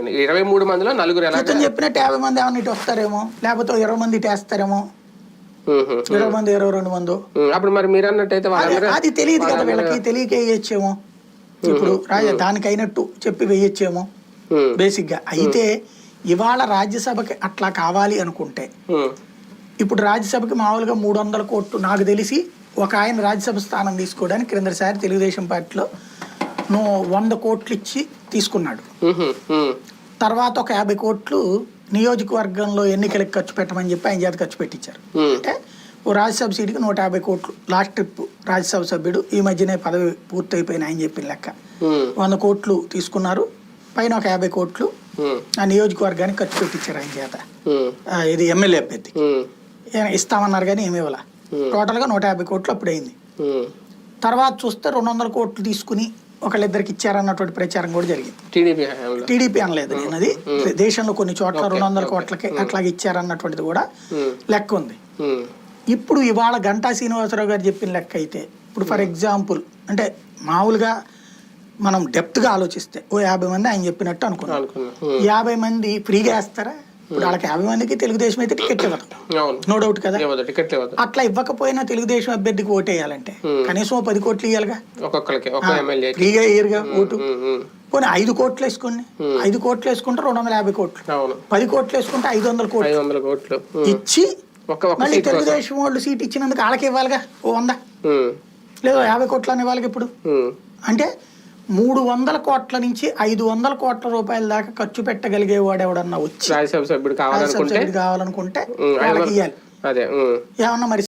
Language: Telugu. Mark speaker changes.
Speaker 1: నేను ఇరవై మూడు మందిలో నలుగురు ఎలా
Speaker 2: చెప్పినట్టు యాభై మంది ఏమన్నా ఇటు వస్తారేమో? లేకపోతే ఇరవై మంది ఇటు వేస్తారేమో? ఇరవై మంది ఇరవై రెండు మంది.
Speaker 1: అప్పుడు మరి మీరు అన్నట్టయితే
Speaker 2: అది తెలియదు కదా వీళ్ళకి తెలియక వేయచ్చేమో ఇప్పుడు రాజా దానికి అయినట్టు చెప్పి వేయచ్చేమో? బేసిక్గా అయితే ఇవాళ రాజ్యసభకి అట్లా కావాలి అనుకుంటే ఇప్పుడు రాజ్యసభకి మామూలుగా మూడు వందల కోట్లు నాకు తెలిసి ఒక ఆయన రాజ్యసభ స్థానం తీసుకోవడానికి క్రిందసారి తెలుగుదేశం పార్టీలో నువ్వు వంద కోట్లు ఇచ్చి తీసుకున్నాడు. తర్వాత ఒక యాభై కోట్లు నియోజకవర్గంలో ఎన్నికలకు ఖర్చు పెట్టమని చెప్పి ఆయన చేత ఖర్చు పెట్టించారు అంటే ఓ రాజ్యసభ సీటుకి నూట యాభై కోట్లు. లాస్ట్ ట్రిప్ రాజ్యసభ సభ్యుడు ఈ మధ్యనే పదవి పూర్తయిపోయిన ఆయన చెప్పిన లెక్క. వంద కోట్లు తీసుకున్నారు. పైన ఒక యాభై కోట్లు ఆ నియోజకవర్గానికి ఖర్చు పెట్టించారు ఆయన చేత. ఇది ఎమ్మెల్యే అభ్యర్థి. ఇస్తామన్నారు కానీ ఏమి ఇవ్వాల. టోటల్గా నూట యాభై కోట్లు అప్పుడు అయింది
Speaker 1: ఉమ్.
Speaker 2: తర్వాత చూస్తే రెండు వందల కోట్లు తీసుకుని ఒకళ్ళిద్దరికి ఇచ్చారన్నటువంటి ప్రచారం కూడా జరిగింది.
Speaker 1: టీడీపీ
Speaker 2: టీడీపీ అనలేదు నేను అది. దేశంలో కొన్ని చోట్ల రెండు వందల కోట్లకి అట్లాగే ఇచ్చారన్నటువంటిది కూడా లెక్క ఉంది. ఇప్పుడు ఇవాళ గంటా శ్రీనివాసరావు గారు చెప్పిన లెక్క అయితే ఇప్పుడు ఫర్ ఎగ్జాంపుల్ అంటే మామూలుగా మనం డెప్త్గా ఆలోచిస్తే ఓ యాభై మంది ఆయన చెప్పినట్టు అనుకున్నాం యాభై మంది ఫ్రీగా వేస్తారా? ఇప్పుడు వాళ్ళకి యాభై మందికి తెలుగుదేశం అయితే టికెట్ ఇవ్వదు నో డౌట్ కదా? అట్లా ఇవ్వకపోయినా తెలుగుదేశం అభ్యర్థికి ఓటేయాలంటే కనీసం ఓ పది కోట్లు ఇవ్వాలిగా
Speaker 1: ఒక్కొక్కరికి
Speaker 2: ఫ్రీగా ఇయ్యరుగా ఓటు. పోనీ ఐదు కోట్లు వేసుకోండి. ఐదు కోట్లు వేసుకుంటే రెండు వందల యాభై కోట్లు. పది కోట్లు వేసుకుంటే ఐదు వందల కోట్లు. ఇచ్చి మళ్ళీ తెలుగుదేశం వాళ్ళు సీట్ ఇచ్చినందుకు వాళ్ళకి ఇవ్వాలిగా ఓ వంద? లేదా యాభై కోట్లు అని ఇవ్వాలి ఇప్పుడు అంటే మూడు వందల కోట్ల నుంచి ఐదు వందల కోట్ల రూపాయల దాకా ఖర్చు పెట్టగలిగే వాడు ఎవడన్నా వచ్చి
Speaker 1: రాజ్యసభ సభ్యుడు కావాలనుకుంటే
Speaker 2: కావాలనుకుంటే వాళ్ళకి ఇవ్వాలి
Speaker 1: అదే.
Speaker 2: ఏమన్నా మరి